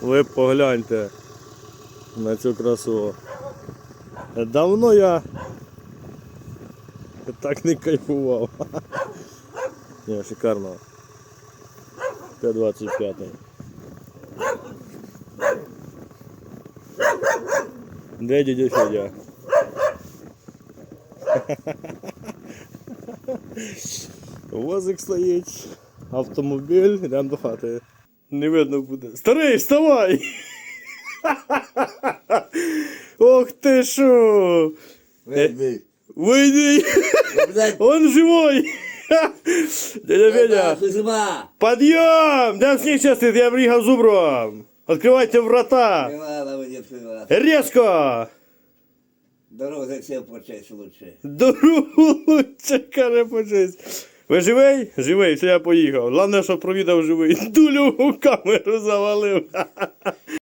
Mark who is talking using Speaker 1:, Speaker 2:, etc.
Speaker 1: Ви погляньте на цю красу. Давно я так не кайфував. Ні, шикарно. Т-25. Де дядя Федя? Возик стоїть, автомобіль, йдемо до хати. Не видно буде. Старий, вставай! Ох ти що!
Speaker 2: Вийди.
Speaker 1: Вийди! Он живой! Дядя Федя! Подъем! Да снег сейчас стоит, я приехал зубром! Открывайте врата!
Speaker 2: надо мені приймати.
Speaker 1: Резко!
Speaker 2: Дорогу зачем почесть лучше.
Speaker 1: Дорогу лучше, каже почесть. Ви живий? Живий, все я поїхав. Головне, що провідав живий. Дулю у камеру завалив.